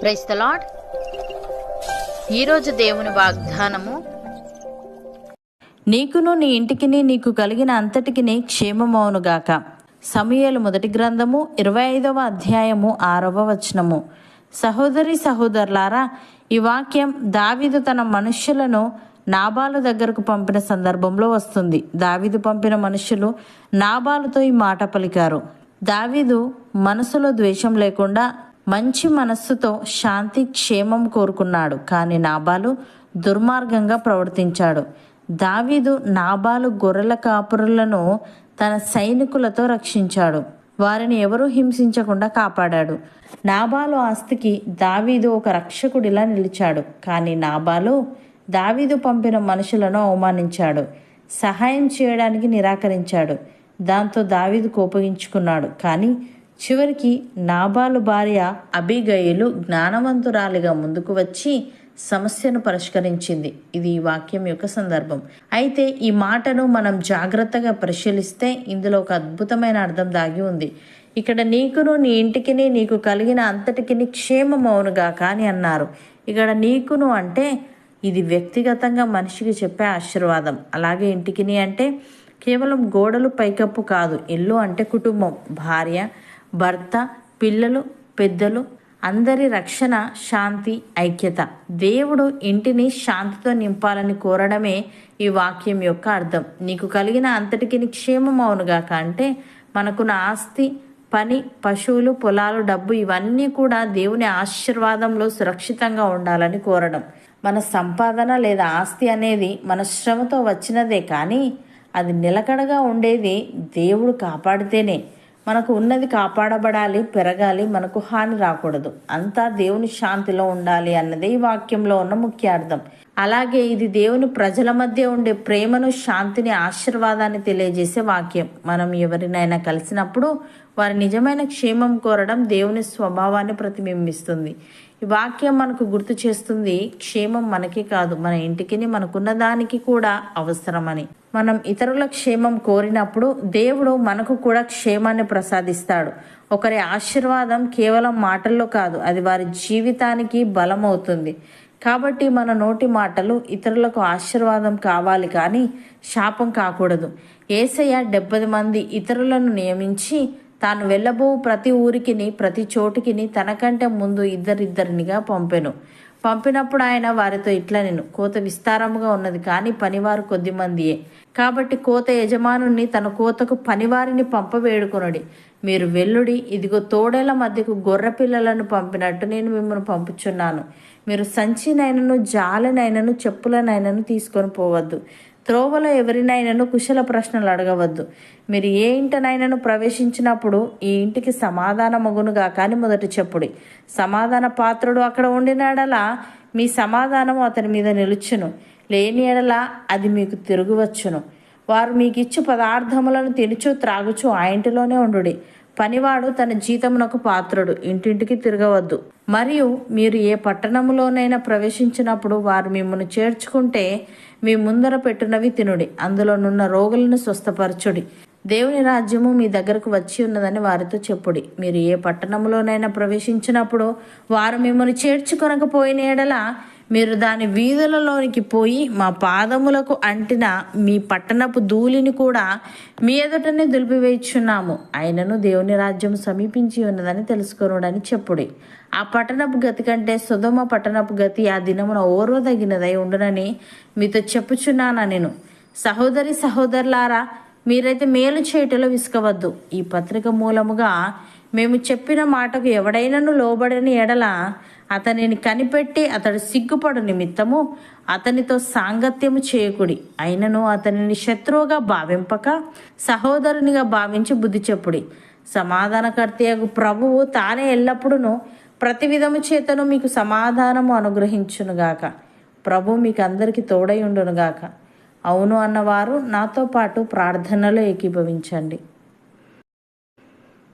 Price the lord ఈరోజు దేవుని వాగ్దానము నీకును నీ ఇంటికిని నీకు కలిగిన అంతటికిని క్షేమమవునుగాక సమయలు మొదటి గ్రంథము ఇరవై ఐదవ అధ్యాయము ఆరవ వచనము. సహోదరి సహోదరులారా ఈ వాక్యం దావీదు తన మనుష్యులను నాబాలు దగ్గరకు పంపిన సందర్భంలో వస్తుంది. దావీదు పంపిన మనుషులు నాబాలుతో ఈ మాట పలికారు. దావీదు మనసులో ద్వేషం లేకుండా మంచి మనస్సుతో శాంతి క్షేమం కోరుకున్నాడు. కానీ నాబాలు దుర్మార్గంగా ప్రవర్తించాడు. దావీదు నాబాలు గొర్రెల కాపురులను తన సైనికులతో రక్షించాడు. వారిని ఎవరూ హింసించకుండా కాపాడాడు. నాబాలు ఆస్తికి దావీదు ఒక రక్షకుడిలా నిలిచాడు. కానీ నాబాలు దావీదు పంపిన మనుషులను అవమానించాడు. సహాయం చేయడానికి నిరాకరించాడు. దాంతో దావీదు కోపగించుకున్నాడు. కానీ చివరికి నాబాలు భార్య అబిగయులు జ్ఞానవంతురాలిగా ముందుకు వచ్చి సమస్యను పరిష్కరించింది. ఇది ఈ వాక్యం యొక్క సందర్భం. అయితే ఈ మాటను మనం జాగ్రత్తగా పరిశీలిస్తే ఇందులో ఒక అద్భుతమైన అర్థం దాగి ఉంది. ఇక్కడ నీకును నీ ఇంటికిని నీకు కలిగిన అంతటికిని క్షేమమౌనుగా కానీ అన్నారు. ఇక్కడ నీకును అంటే ఇది వ్యక్తిగతంగా మనిషికి చెప్పే ఆశీర్వాదం. అలాగే ఇంటికిని అంటే కేవలం గోడలు పైకప్పు కాదు. ఇల్లు అంటే కుటుంబం. భార్య భర్త పిల్లలు పెద్దలు అందరి రక్షణ శాంతి ఐక్యత. దేవుడు ఇంటిని శాంతితో నింపాలని కోరడమే ఈ వాక్యం యొక్క అర్థం. నీకు కలిగిన అంతటికి క్షేమమవునుగాక అంటే మనకున్న ఆస్తి పని పశువులు పొలాలు డబ్బు ఇవన్నీ కూడా దేవుని ఆశీర్వాదంలో సురక్షితంగా ఉండాలని కోరడం. మన సంపాదన లేదా ఆస్తి అనేది మన శ్రమతో వచ్చినదే కానీ అది నిలకడగా ఉండేది దేవుడు కాపాడితేనే. మనకు ఉన్నది కాపాడబడాలి పెరగాలి మనకు హాని రాకూడదు. అంతా దేవుని శాంతిలో ఉండాలి అన్నదే ఈ వాక్యంలో ఉన్న ముఖ్య అర్థం అలాగే ఇది దేవుని ప్రజల మధ్య ఉండే ప్రేమను శాంతిని ఆశీర్వాదాన్ని తెలియజేసే వాక్యం. మనం ఎవరినైనా కలిసినప్పుడు వారి నిజమైన క్షేమం కోరడం దేవుని స్వభావాన్ని ప్రతిబింబిస్తుంది. ఈ వాక్యం మనకు గుర్తు చేస్తుంది క్షేమం మనకి కాదు. మన ఇంటికి మనకున్న దానికి కూడా అవసరమని. మనం ఇతరుల క్షేమం కోరినప్పుడు దేవుడు మనకు కూడా క్షేమాన్ని ప్రసాదిస్తాడు. ఒకరి ఆశీర్వాదం కేవలం మాటల్లో కాదు అది వారి జీవితానికి బలం అవుతుంది కాబట్టి మన నోటి మాటలు ఇతరులకు ఆశీర్వాదం కావాలి కానీ శాపం కాకూడదు. ఏసయ్య డెబ్బది మంది ఇతరులను నియమించి తాను వెళ్ళబో ప్రతి ఊరికిని ప్రతి చోటికిని తనకంటే ముందు ఇద్దరిద్దరినిగా పంపెను. పంపినప్పుడు ఆయన వారితో ఇట్లా నేను కోత విస్తారముగా ఉన్నది కానీ పనివారు కొద్ది మందియే కాబట్టి కోత యజమానుని తన కోతకు పనివారిని పంపవేడుకొనుడి. మీరు వెల్లుడి ఇదిగో తోడేల మధ్యకు గొర్రె పిల్లలను పంపినట్టు నేను మిమ్మల్ని పంపుచున్నాను. మీరు సంచినైనను జాలనైనను చెప్పులనైనను తీసుకొని పోవద్దు. త్రోవలో ఎవరినైనాను కుశల ప్రశ్నలు అడగవద్దు. మీరు ఏ ఇంటనైనాను ప్రవేశించినప్పుడు ఈ ఇంటికి సమాధాన మగునుగా కానీ మొదట చెప్పుడి. సమాధాన పాత్రుడు అక్కడ ఉండినాడలా మీ సమాధానం అతని మీద నిలుచును. లేని ఎడలా అది మీకు తిరుగువచ్చును. వారు మీకు ఇచ్చు పదార్థములను తినుచు త్రాగుచు ఆ ఇంటిలోనే ఉండుడి. పనివాడు తన జీతమునకు పాత్రుడు. ఇంటింటికి తిరగవద్దు. మరియు మీరు ఏ పట్టణములోనైనా ప్రవేశించినప్పుడు వారు మిమ్మల్ని చేర్చుకుంటే మీ ముందర పెట్టినవి తినుడి. అందులోనున్న రోగులను స్వస్థపరచుడి. దేవుని రాజ్యము మీ దగ్గరకు వచ్చి ఉన్నదని వారితో చెప్పుడి. మీరు ఏ పట్టణంలోనైనా ప్రవేశించినప్పుడు వారు మిమ్మల్ని చేర్చుకొనకపోయిన ఎడల మీరు దాని వీధులలోనికి పోయి మా పాదములకు అంటిన మీ పట్టణపు ధూళిని కూడా మీ ఎదుటనే దులిపివేయుచున్నాము. అయినను దేవుని రాజ్యం సమీపించి ఉన్నదని తెలుసుకొనుడని చెప్పుడి. ఆ పట్టణపు గతి కంటే సుధమ పట్టణపు గతి ఆ దినమున ఓర్వదగినదై ఉండునని మీతో చెప్పుచున్నానా నేను. సహోదరి సహోదరులారా మీరైతే మేలు చేయటలో విసుకవద్దు ఈ పత్రిక మూలముగా మేము చెప్పిన మాటకు ఎవడైనను లోబడని ఎడల అతనిని కనిపెట్టి అతడు సిగ్గుపడు నిమిత్తము అతనితో సాంగత్యము చేయకుడి. అయినను అతనిని శత్రువుగా భావింపక సహోదరునిగా భావించి బుద్ధి చెప్పుడి. సమాధానకర్తయగు ప్రభువు తానే ఎల్లప్పుడూ ప్రతి విధము చేతను మీకు సమాధానము అనుగ్రహించునుగాక. ప్రభు మీకు అందరికీ తోడై ఉండునుగాక అవును అన్నవారు నాతో పాటు ప్రార్థనలో ఏకీభవించండి.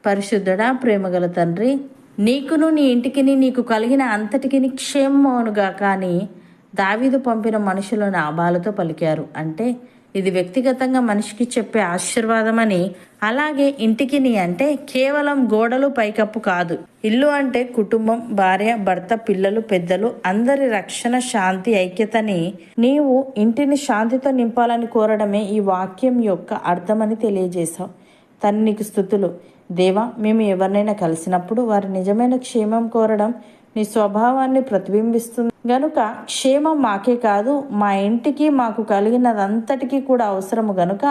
పరిశుద్ధుడా ప్రేమగల తండ్రి నీకును నీ ఇంటికిని నీకు కలిగిన అంతటికి క్షేమమునుగా కానీ దావీదు పంపిన మనుషులు నాభాలతో పలికారు. అంటే ఇది వ్యక్తిగతంగా మనిషికి చెప్పే ఆశీర్వాదమని. అలాగే ఇంటికి నీ అంటే కేవలం గోడలు పైకప్పు కాదు. ఇల్లు అంటే కుటుంబం భార్య భర్త పిల్లలు పెద్దలు అందరి రక్షణ శాంతి ఐక్యతని నీవు ఇంటిని శాంతితో నింపాలని కోరడమే ఈ వాక్యం యొక్క అర్థమని తెలియజేశావు. తన్ని నీకు స్థుతులు. దేవా మేము ఎవరినైనా కలిసినప్పుడు వారి నిజమైన క్షేమం కోరడం నీ స్వభావాన్ని ప్రతిబింబిస్తుంది. గనుక క్షేమం మాకే కాదు మా ఇంటికి మాకు కలిగినదంతటికీ కూడా అవసరము. గనుక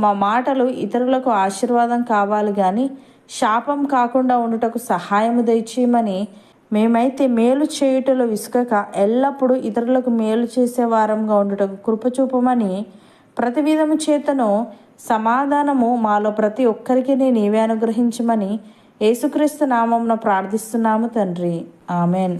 మా మాటలు ఇతరులకు ఆశీర్వాదం కావాలి కానీ శాపం కాకుండా ఉండుటకు సహాయము దయచేయమని మేమైతే మేలు చేయుటలో విసుకక ఎల్లప్పుడూ ఇతరులకు మేలు చేసే వారంగా ఉండుటకు కృపచూపమని ప్రతి విధము చేతను సమాధానము మాలో ప్రతి ఒక్కరికి నీవే అనుగ్రహించమని యేసుక్రీస్తు నామంన ప్రార్థిస్తున్నాము తండ్రి. ఆమెన్.